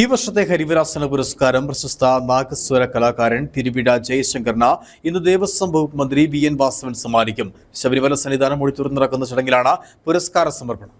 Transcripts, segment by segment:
ഈ വർഷത്തെ ഹരിവരാസന പുരസ്കാരം പ്രശസ്ത നാഗസ്വര കലാകാരൻ തിരുവിട ജയശങ്കറിന് ഇന്ന് ദേവസ്വം വകുപ്പ് മന്ത്രി വി എൻ വാസവൻ സമ്മാനിക്കും. ശബരിമല സന്നിധാനം തുറന്നു നടക്കുന്ന ചടങ്ങിലാണ് പുരസ്കാര സമർപ്പണം.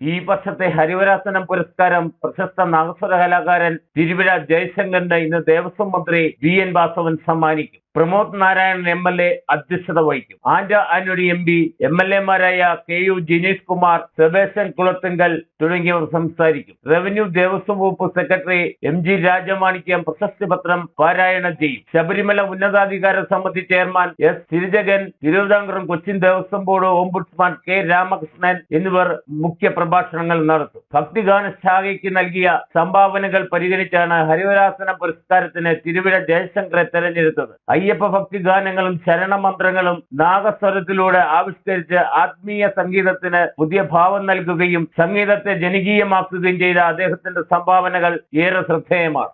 ഈ വർഷത്തെ ഹരിവരാസനം പുരസ്കാരം പ്രശസ്ത നാഗസ്വര കലാകാരൻ തിരുവിഴ ജയശങ്കറിന് ഇന്ന് ദേവസ്വം മന്ത്രി വി എൻ വാസവൻ സമ്മാനിക്കും. Pramod Narayanan M L A അധ്യക്ഷത വഹിക്കും. Anto Antony M P M L എമാരായ K U Jineesh Kumar Sebastian Kulathinkal തുടങ്ങിയവർ സംസാരിക്കും. റവന്യൂ ദേവസ്വം വകുപ്പ് സെക്രട്ടറി എം ജി രാജമാണിക്യം പ്രശസ്തി പത്രം പാരായണം ചെയ്യും. ശബരിമല ഉന്നതാധികാര സമിതി chairman S Thirujakan തിരുവിതാംകൂറും Cochin Devaswom board ombudsman K Ramakrishnan എന്നിവർ മുഖ്യ പ്രഭാഷണങ്ങൾ നടത്തും. ഭക്തിഗാന ശാഖയ്ക്ക് നൽകിയ സംഭാവനകൾ പരിഗണിച്ചാണ് ഹരിവരാസന പുരസ്കാരത്തിന് തിരുവിഴ ജയശങ്കറെ തെരഞ്ഞെടുത്തത്. അയ്യപ്പ ഭക്തി ഗാനങ്ങളും ശരണമന്ത്രങ്ങളും നാഗസ്വരത്തിലൂടെ ആവിഷ്കരിച്ച് ആത്മീയ സംഗീതത്തിന് പുതിയ ഭാവം നൽകുകയും സംഗീതത്തെ ജനകീയമാക്കുകയും ചെയ്ത അദ്ദേഹത്തിന്റെ സംഭാവനകൾ ഏറെ ശ്രദ്ധേയമാണ്.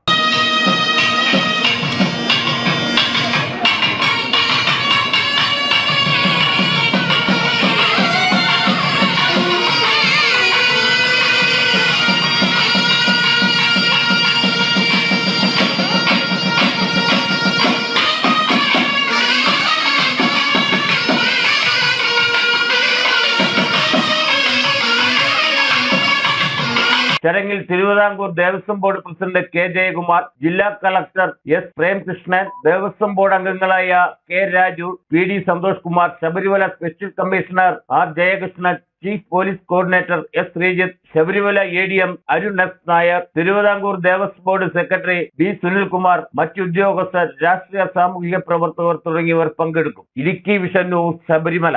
ചടങ്ങിൽ Travancore Devaswom board president K Jayakumar ജില്ലാ collector S Premkrishnan Devaswom board അംഗങ്ങളായ K Raju P D Santhosh Kumar Sabarimala special commissioner R Jayakrishnan chief police coordinator S Sreejith Sabarimala A D M Arun S Nair Travancore Devaswom board secretary B Sunilkumar മറ്റുദ്യോഗസ്ഥർ രാഷ്ട്രീയ സാമൂഹിക പ്രവർത്തകർ തുടങ്ങിയവർ പങ്കെടുക്കും. Idukki vision Sabarimala.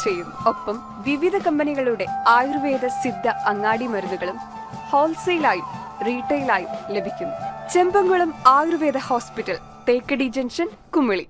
ചെയ്യുന്നു ഒപ്പം വിവിധ കമ്പനികളുടെ ആയുർവേദ സിദ്ധ അങ്ങാടി മരുന്നുകളും ഹോൾസെയിലായും റീറ്റെയിലായും ലഭിക്കുന്നു ചെമ്പങ്കുളം ആയുർവേദ ഹോസ്പിറ്റൽ തേക്കടി ജംഗ്ഷൻ കുമിളി.